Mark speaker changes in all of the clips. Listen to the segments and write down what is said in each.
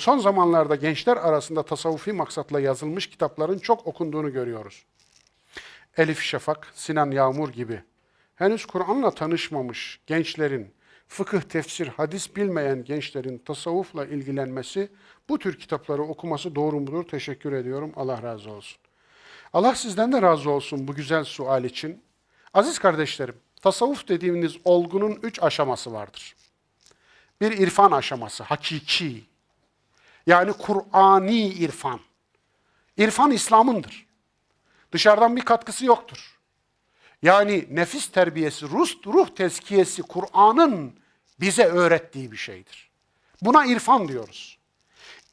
Speaker 1: son zamanlarda gençler arasında tasavvufi maksatla yazılmış kitapların çok okunduğunu görüyoruz. Elif Şafak, Sinan Yağmur gibi. Henüz Kur'an'la tanışmamış gençlerin, fıkıh, tefsir, hadis bilmeyen gençlerin tasavvufla ilgilenmesi, bu tür kitapları okuması doğru mudur? Teşekkür ediyorum. Allah razı olsun. Allah sizden de razı olsun bu güzel sual için. Aziz kardeşlerim, tasavvuf dediğiniz olgunun üç aşaması vardır. Bir irfan aşaması, hakiki. Yani Kur'ani irfan. İrfan İslam'ındır. Dışarıdan bir katkısı yoktur. Yani nefis terbiyesi, ruh, ruh tezkiyesi Kur'an'ın bize öğrettiği bir şeydir. Buna irfan diyoruz.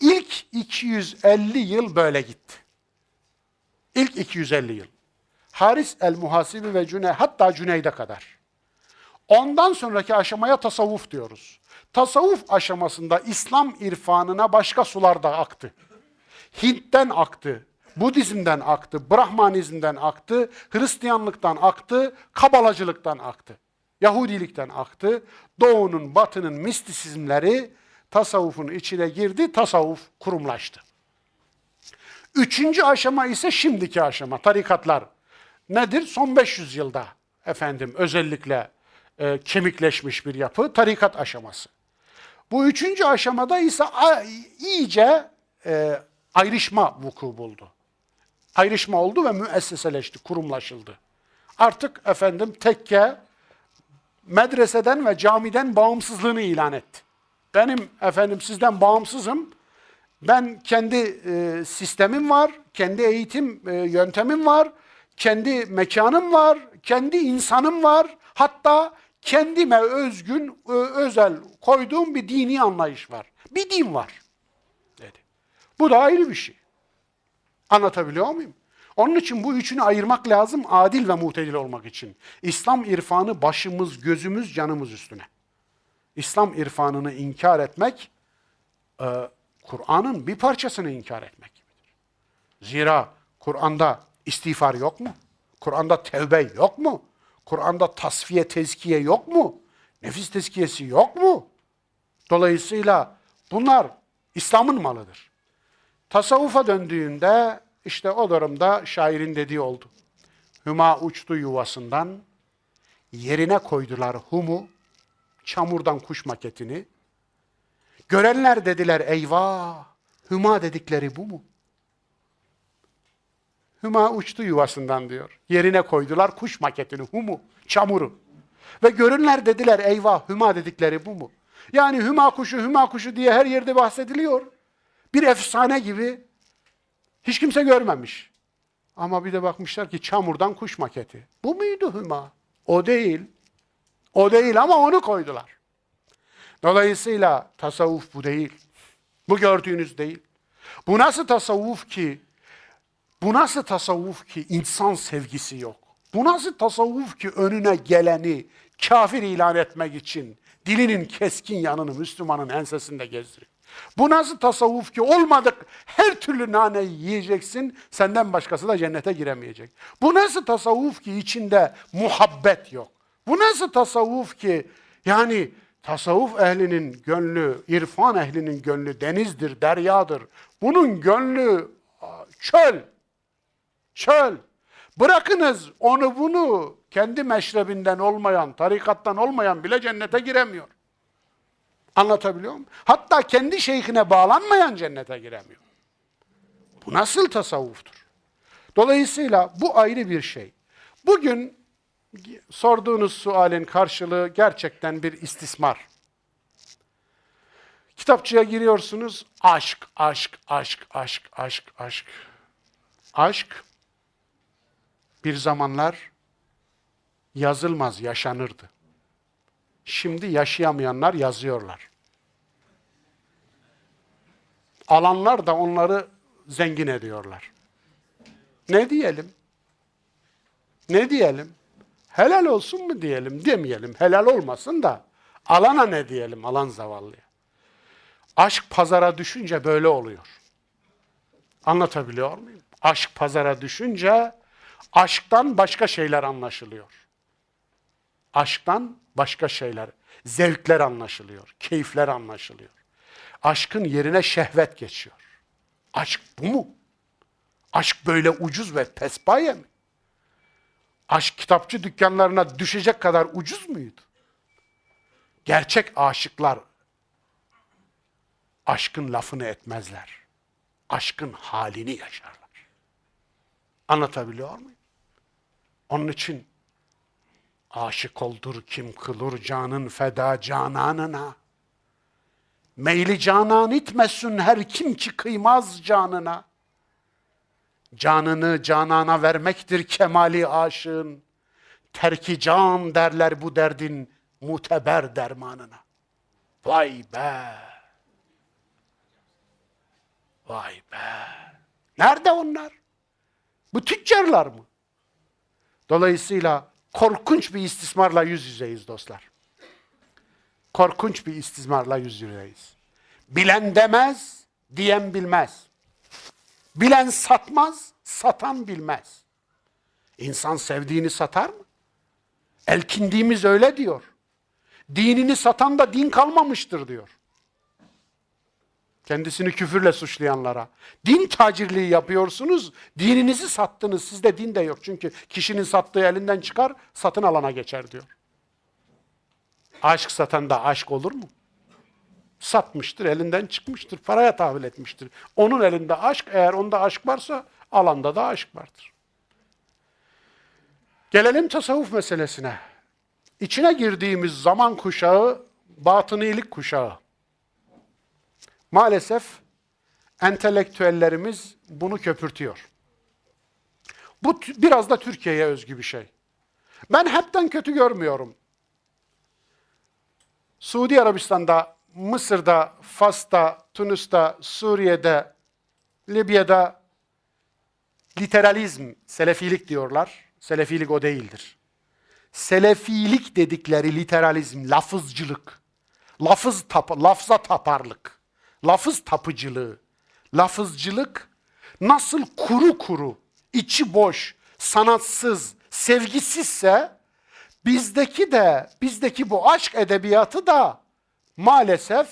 Speaker 1: İlk 250 yıl böyle gitti. İlk 250 yıl. Haris el-Muhasibi ve Cüney, hatta Cüneyd'e kadar. Ondan sonraki aşamaya tasavvuf diyoruz. Tasavvuf aşamasında İslam irfanına başka sular da aktı. Hint'ten aktı, Budizm'den aktı, Brahmanizm'den aktı, Hristiyanlıktan aktı, Kabalacılıktan aktı. Yahudilikten aktı. Doğunun, batının mistisizmleri tasavvufun içine girdi, tasavvuf kurumlaştı. Üçüncü aşama ise şimdiki aşama, tarikatlar. Nedir? Son 500 yılda efendim özellikle e, kemikleşmiş bir yapı, tarikat aşaması. Bu üçüncü aşamada ise iyice e, ayrışma vuku buldu. Ayrışma oldu ve müesseseleşti, kurumlaşıldı. Artık efendim tekke medreseden ve camiden bağımsızlığını ilan etti. Benim efendim sizden bağımsızım. Ben kendi e, sistemim var, kendi eğitim e, yöntemim var, kendi mekanım var, kendi insanım var. Hatta kendime özgün, özel koyduğum bir dini anlayış var. Bir din var dedi. Bu da ayrı bir şey. Anlatabiliyor muyum? Onun için bu üçünü ayırmak lazım adil ve muhtedil olmak için. İslam irfanı başımız, gözümüz, canımız üstüne. İslam irfanını inkar etmek, e, Kur'an'ın bir parçasını inkar etmek gibidir. Zira Kur'an'da istiğfar yok mu? Kur'an'da tevbe yok mu? Kur'an'da tasfiye, tezkiye yok mu? Nefis tezkiyesi yok mu? Dolayısıyla bunlar İslam'ın malıdır. Tasavvufa döndüğünde işte o durumda şairin dediği oldu. Hüma uçtu yuvasından, yerine koydular humu, çamurdan kuş maketini. Görenler dediler eyvah, hüma dedikleri bu mu? Hüma uçtu yuvasından diyor. Yerine koydular kuş maketini, humu, çamuru. Ve görünler dediler eyvah, hüma dedikleri bu mu? Yani hüma kuşu, hüma kuşu diye her yerde bahsediliyor. Bir efsane gibi hiç kimse görmemiş. Ama bir de bakmışlar ki çamurdan kuş maketi. Bu muydu hüma? O değil. O değil ama onu koydular. Dolayısıyla tasavvuf bu değil. Bu gördüğünüz değil. Bu nasıl tasavvuf ki? Bu nasıl tasavvuf ki insan sevgisi yok? Bu nasıl tasavvuf ki önüne geleni kafir ilan etmek için dilinin keskin yanını Müslümanın ensesinde gezdiriyor? Bu nasıl tasavvuf ki olmadık her türlü naneyi yiyeceksin, senden başkası da cennete giremeyecek. Bu nasıl tasavvuf ki içinde muhabbet yok. Bu nasıl tasavvuf ki yani tasavvuf ehlinin gönlü, irfan ehlinin gönlü denizdir, deryadır. Bunun gönlü çöl. Çöl. Bırakınız onu bunu kendi meşrebinden olmayan, tarikattan olmayan bile cennete giremiyor. Anlatabiliyor muyum? Hatta kendi şeyhine bağlanmayan cennete giremiyor. Bu nasıl tasavvuftur? Dolayısıyla bu ayrı bir şey. Bugün sorduğunuz sualin karşılığı gerçekten bir istismar. Kitapçıya giriyorsunuz, aşk, aşk, aşk, aşk, aşk, aşk. Aşk bir zamanlar yazılmaz, yaşanırdı. Şimdi yaşayamayanlar yazıyorlar. Alanlar da onları zengin ediyorlar. Ne diyelim? Ne diyelim? Helal olsun mu diyelim, demeyelim. Helal olmasın da alana ne diyelim, alan zavallıya. Aşk pazara düşünce böyle oluyor. Anlatabiliyor muyum? Aşk pazara düşünce aşktan başka şeyler anlaşılıyor. Aşktan başka şeyler, zevkler anlaşılıyor, keyifler anlaşılıyor. Aşkın yerine şehvet geçiyor. Aşk bu mu? Aşk böyle ucuz ve pespaye mi? Aşk kitapçı dükkanlarına düşecek kadar ucuz muydu? Gerçek aşıklar aşkın lafını etmezler. Aşkın halini yaşarlar. Anlatabiliyor muyum? Onun için aşık oldur kim kılır canın feda cananına. Meyli canan itmesin her kim ki kıymaz canına. Canını canana vermektir kemali aşığın. Terki can derler bu derdin muteber dermanına. Vay be! Vay be! Nerede onlar? Bu tüccarlar mı? Dolayısıyla korkunç bir istismarla yüz yüzeyiz dostlar. Korkunç bir istismarla yüz yüzeyiz. Bilen demez, diyen bilmez. Bilen satmaz, satan bilmez. İnsan sevdiğini satar mı? Elkindiğimiz öyle diyor. Dinini satan da din kalmamıştır diyor. Kendisini küfürle suçlayanlara. Din tacirliği yapıyorsunuz, dininizi sattınız. Sizde din de yok. Çünkü kişinin sattığı elinden çıkar, satın alana geçer diyor. Aşk satan da aşk olur mu? Satmıştır, elinden çıkmıştır, paraya tahvil etmiştir. Onun elinde aşk, eğer onda aşk varsa alanda da aşk vardır. Gelelim tasavvuf meselesine. İçine girdiğimiz zaman kuşağı, batınilik kuşağı. Maalesef entelektüellerimiz bunu köpürtüyor. Bu biraz da Türkiye'ye özgü bir şey. Ben hepten kötü görmüyorum. Suudi Arabistan'da, Mısır'da, Fas'ta, Tunus'ta, Suriye'de, Libya'da literalizm, selefilik diyorlar. Selefilik o değildir. Selefilik dedikleri literalizm, lafızcılık, lafız tap lafza taparlık, lafız tapıcılığı, lafızcılık nasıl kuru kuru, içi boş, sanatsız, sevgisizse bizdeki de, bizdeki bu aşk edebiyatı da maalesef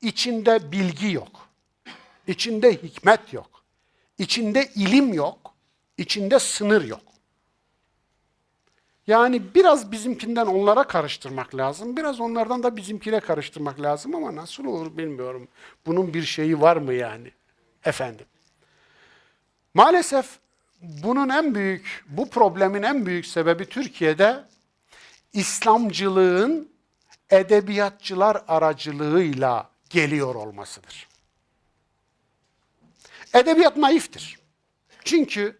Speaker 1: içinde bilgi yok. İçinde hikmet yok. İçinde ilim yok. İçinde sınır yok. Yani biraz bizimkinden onlara karıştırmak lazım. Biraz onlardan da bizimkine karıştırmak lazım ama nasıl olur bilmiyorum. Bunun bir şeyi var mı yani? Efendim. Maalesef bunun en büyük, bu problemin en büyük sebebi Türkiye'de İslamcılığın edebiyatçılar aracılığıyla geliyor olmasıdır. Edebiyat naiftir. Çünkü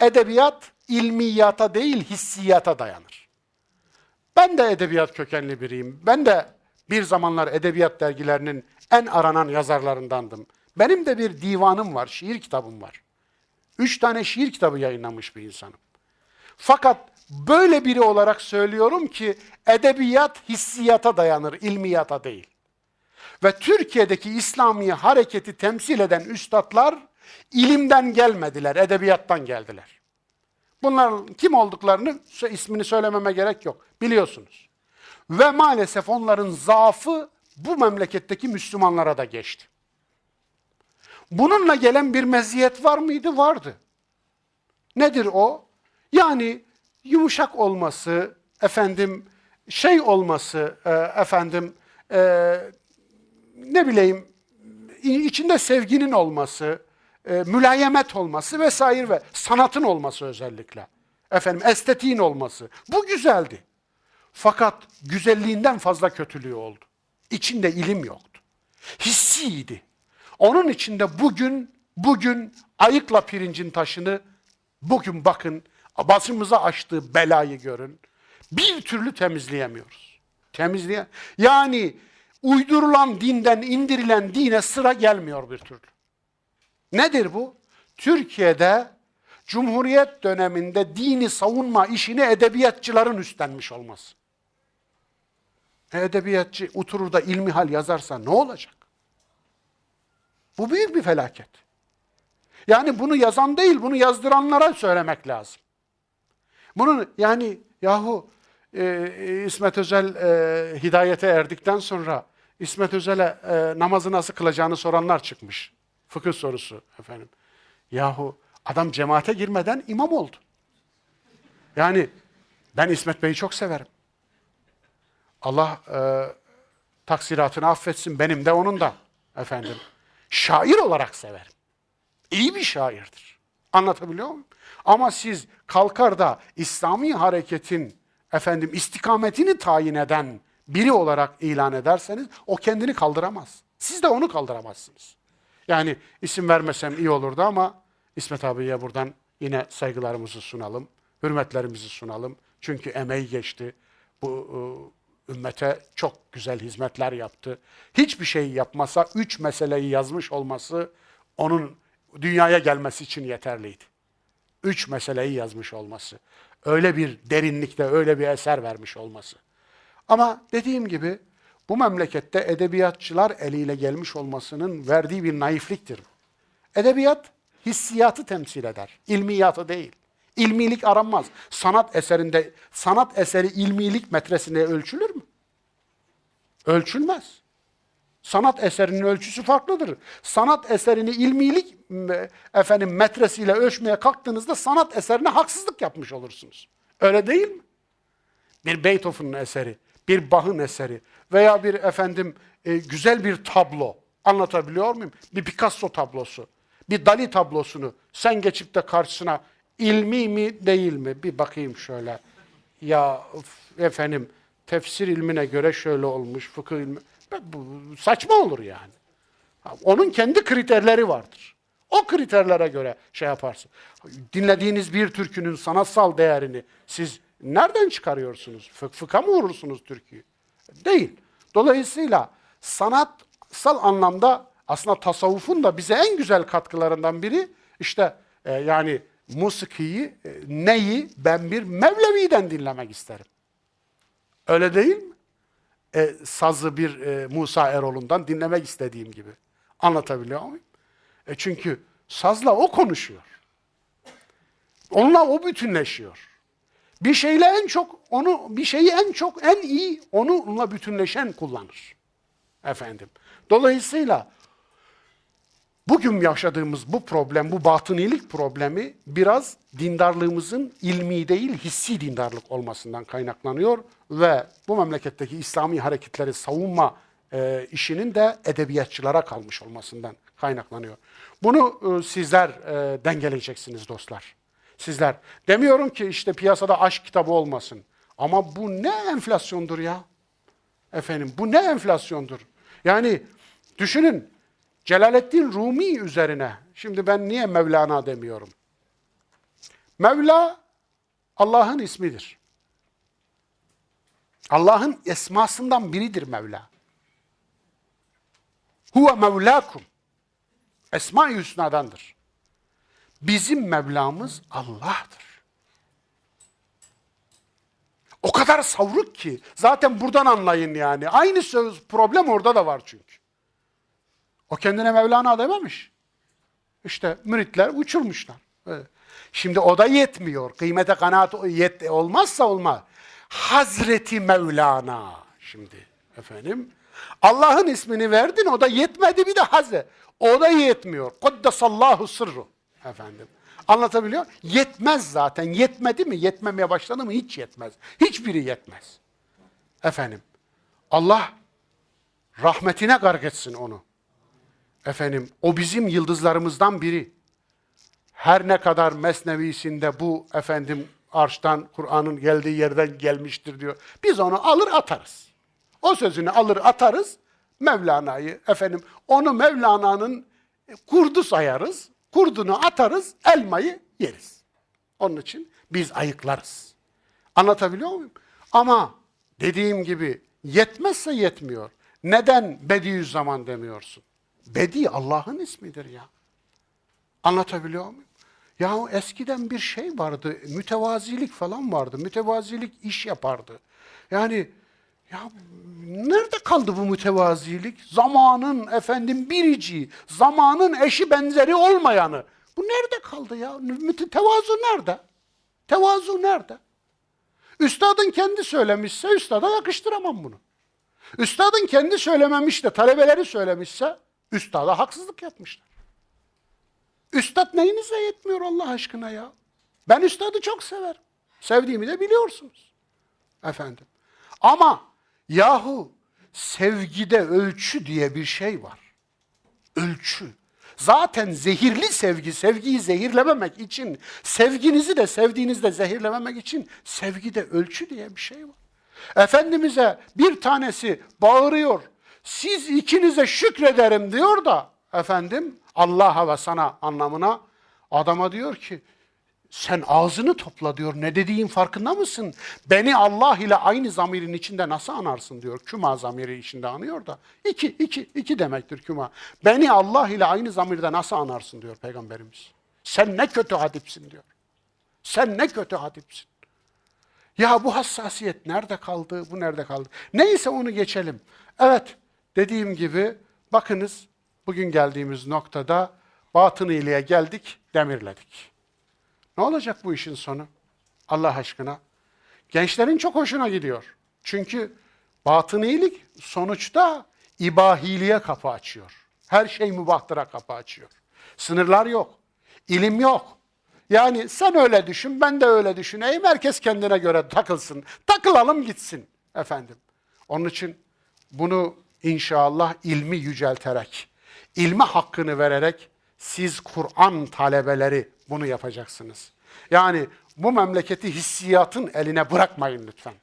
Speaker 1: edebiyat ilmiyata değil hissiyata dayanır. Ben de edebiyat kökenli biriyim. Ben de bir zamanlar edebiyat dergilerinin en aranan yazarlarındandım. Benim de bir divanım var, şiir kitabım var. Üç tane şiir kitabı yayınlamış bir insanım. Fakat böyle biri olarak söylüyorum ki edebiyat hissiyata dayanır, ilmiyata değil. Ve Türkiye'deki İslami hareketi temsil eden üstadlar ilimden gelmediler, edebiyattan geldiler. Bunların kim olduklarını ismini söylememe gerek yok. Biliyorsunuz. Ve maalesef onların zaafı bu memleketteki Müslümanlara da geçti. Bununla gelen bir meziyet var mıydı? Vardı. Nedir o? Yani yumuşak olması, efendim şey olması, e, efendim e, ne bileyim içinde sevginin olması, e, mülayemet olması vesaire ve sanatın olması özellikle. Efendim estetiğin olması. Bu güzeldi. Fakat güzelliğinden fazla kötülüğü oldu. İçinde ilim yoktu. Hissiydi. Onun içinde bugün bugün ayıkla pirincin taşını bugün bakın basımıza açtığı belayı görün. Bir türlü temizleyemiyoruz. Temizleye yani uydurulan dinden indirilen dine sıra gelmiyor bir türlü. Nedir bu? Türkiye'de Cumhuriyet döneminde dini savunma işini edebiyatçıların üstlenmiş olması. E, edebiyatçı oturur da ilmihal yazarsa ne olacak? Bu büyük bir felaket. Yani bunu yazan değil, bunu yazdıranlara söylemek lazım. Bunun yani yahu e, İsmet Özel e, hidayete erdikten sonra İsmet Özel'e e, namazı nasıl kılacağını soranlar çıkmış. Fıkıh sorusu efendim. Yahu adam cemaate girmeden imam oldu. Yani ben İsmet Bey'i çok severim. Allah e, taksiratını affetsin benim de onun da efendim. Şair olarak severim. İyi bir şairdir. Anlatabiliyor muyum? Ama siz kalkar da İslami hareketin efendim istikametini tayin eden biri olarak ilan ederseniz o kendini kaldıramaz. Siz de onu kaldıramazsınız. Yani isim vermesem iyi olurdu ama İsmet abiye buradan yine saygılarımızı sunalım, hürmetlerimizi sunalım. Çünkü emeği geçti. Bu e, ümmete çok güzel hizmetler yaptı. Hiçbir şey yapmasa üç meseleyi yazmış olması onun dünyaya gelmesi için yeterliydi. Üç meseleyi yazmış olması. Öyle bir derinlikte öyle bir eser vermiş olması. Ama dediğim gibi bu memlekette edebiyatçılar eliyle gelmiş olmasının verdiği bir naifliktir. Edebiyat hissiyatı temsil eder, ilmiyatı değil. İlmilik aranmaz. Sanat eserinde, sanat eseri ilmilik metresine ölçülür mü? Ölçülmez. Sanat eserinin ölçüsü farklıdır. Sanat eserini ilmilik efendim metresiyle ölçmeye kalktığınızda sanat eserine haksızlık yapmış olursunuz. Öyle değil mi? Bir Beethoven'ın eseri, bir Bach'ın eseri veya bir efendim e, güzel bir tablo anlatabiliyor muyum? Bir Picasso tablosu, bir Dali tablosunu sen geçip de karşısına ilmi mi değil mi? Bir bakayım şöyle. Ya efendim tefsir ilmine göre şöyle olmuş, fıkıh ilmi. Bu saçma olur yani. Onun kendi kriterleri vardır. O kriterlere göre şey yaparsın. Dinlediğiniz bir türkünün sanatsal değerini siz nereden çıkarıyorsunuz? Fı fıkha mı vurursunuz türküyü? Değil. Dolayısıyla sanatsal anlamda aslında tasavvufun da bize en güzel katkılarından biri işte e, yani musikiyi, e, neyi ben bir Mevlevi'den dinlemek isterim. Öyle değil mi? e, sazı bir e, Musa Erol'undan dinlemek istediğim gibi. Anlatabiliyor muyum? E çünkü sazla o konuşuyor. Onunla o bütünleşiyor. Bir şeyle en çok onu bir şeyi en çok en iyi onunla bütünleşen kullanır. Efendim. Dolayısıyla Bugün yaşadığımız bu problem, bu batınilik problemi biraz dindarlığımızın ilmi değil hissi dindarlık olmasından kaynaklanıyor ve bu memleketteki İslami hareketleri savunma e, işinin de edebiyatçılara kalmış olmasından kaynaklanıyor. Bunu e, sizler e, dengeleyeceksiniz dostlar. Sizler. Demiyorum ki işte piyasada aşk kitabı olmasın. Ama bu ne enflasyondur ya? Efendim bu ne enflasyondur? Yani düşünün Celaleddin Rumi üzerine, şimdi ben niye Mevlana demiyorum? Mevla Allah'ın ismidir. Allah'ın esmasından biridir Mevla. Huve Mevlakum. Esma-i Hüsna'dandır. Bizim Mevlamız Allah'tır. O kadar savruk ki zaten buradan anlayın yani. Aynı söz problem orada da var çünkü. O kendine Mevlana dememiş. İşte müritler uçurmuşlar. Şimdi o da yetmiyor. Kıymete kanaat yet olmazsa olmaz. Hazreti Mevlana şimdi efendim. Allah'ın ismini verdin o da yetmedi bir de Hazre. O da yetmiyor. Koddesallahu sırru efendim. Anlatabiliyor? Yetmez zaten. Yetmedi mi? Yetmemeye başladı mı? Hiç yetmez. Hiçbiri yetmez. Efendim. Allah rahmetine gark etsin onu. Efendim o bizim yıldızlarımızdan biri. Her ne kadar Mesnevisinde bu efendim arştan Kur'an'ın geldiği yerden gelmiştir diyor. Biz onu alır atarız. O sözünü alır atarız. Mevlana'yı efendim onu Mevlana'nın kurdu sayarız. Kurdunu atarız, elmayı yeriz. Onun için biz ayıklarız. Anlatabiliyor muyum? Ama dediğim gibi yetmezse yetmiyor. Neden Bediüzzaman demiyorsun? Bedi Allah'ın ismidir ya. Anlatabiliyor muyum? Ya eskiden bir şey vardı, mütevazilik falan vardı. Mütevazilik iş yapardı. Yani ya nerede kaldı bu mütevazilik? Zamanın efendim birici, zamanın eşi benzeri olmayanı. Bu nerede kaldı ya? Tevazu nerede? Tevazu nerede? Üstadın kendi söylemişse üstada yakıştıramam bunu. Üstadın kendi söylememiş de talebeleri söylemişse üstada haksızlık yapmışlar. Üstad neyinize yetmiyor Allah aşkına ya? Ben üstadı çok severim. Sevdiğimi de biliyorsunuz. Efendim. Ama yahu sevgide ölçü diye bir şey var. Ölçü. Zaten zehirli sevgi, sevgiyi zehirlememek için, sevginizi de sevdiğinizi de zehirlememek için sevgide ölçü diye bir şey var. Efendimiz'e bir tanesi bağırıyor, siz ikinize şükrederim diyor da efendim Allah'a ve sana anlamına adama diyor ki sen ağzını topla diyor. Ne dediğin farkında mısın? Beni Allah ile aynı zamirin içinde nasıl anarsın diyor. Küma zamiri içinde anıyor da. İki, iki, iki demektir küma. Beni Allah ile aynı zamirde nasıl anarsın diyor Peygamberimiz. Sen ne kötü hadipsin diyor. Sen ne kötü hadipsin. Ya bu hassasiyet nerede kaldı, bu nerede kaldı? Neyse onu geçelim. Evet, dediğim gibi bakınız bugün geldiğimiz noktada batın iyiliğe geldik, demirledik. Ne olacak bu işin sonu? Allah aşkına. Gençlerin çok hoşuna gidiyor. Çünkü batınilik sonuçta ibahiliğe kapı açıyor. Her şey mübahtıra kapı açıyor. Sınırlar yok. İlim yok. Yani sen öyle düşün, ben de öyle düşüneyim. Herkes kendine göre takılsın. Takılalım gitsin efendim. Onun için bunu inşallah ilmi yücelterek, ilme hakkını vererek siz Kur'an talebeleri bunu yapacaksınız. Yani bu memleketi hissiyatın eline bırakmayın lütfen.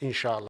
Speaker 1: İnşallah.